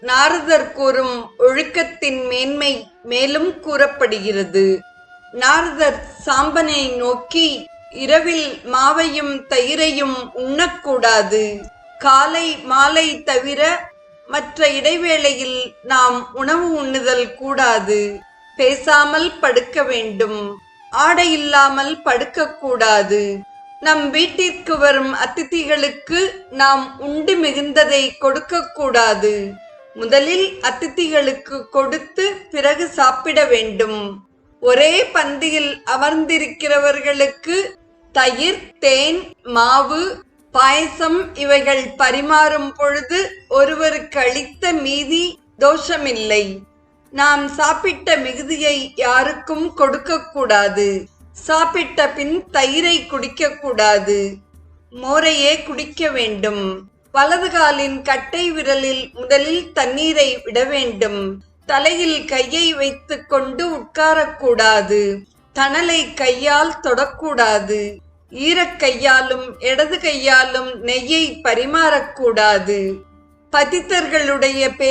நாரதர் கூறும் ஒழுக்கத்தின் மேன்மை மேலும் கூறப்படுகிறது. நாரதர் சாம்பனை நோக்கி இரவில் மாவையும் தயிரையும் உண்ணக்கூடாது. காலை மாலை தவிர மற்ற இடைவேளையில் நாம் உணவு உண்ணுதல் கூடாது. பேசாமல் படுக்க வேண்டும். ஆடை இல்லாமல் படுக்கக்கூடாது. நம் வீட்டிற்கு வரும் அதிதிகளுக்கு நாம் உண்டு மிகுந்ததை கொடுக்கக்கூடாது. முதலில் அதிதிகளுக்கு கொடுத்து பிறகு சாப்பிட வேண்டும். ஒரே பந்தியில் அமர்ந்திருக்கிறவர்களுக்கு தயிர் தேன் மாவு பாயசம் இவைகள் பரிமாறும் பொழுது ஒருவருக்கு அளித்த மீதி தோஷமில்லை. நாம் சாப்பிட்ட மிகுதியை யாருக்கும் கொடுக்க கூடாது. சாப்பிட்ட பின் தயிரை குடிக்க கூடாது. மோரையே குடிக்க வேண்டும். வலது காலின் கட்டை விரலில் முதலில் தண்ணீரை விட வேண்டும். தலையில் கையை வைத்துக் கொண்டு உட்காரக்கூடாது. தணலை கையால் தொடக்கூடாது. ஈரக்கையாலும் இடது கையாலும் நெய்யை பரிமாறக்கூடாது. பதித்தர்களுடைய பே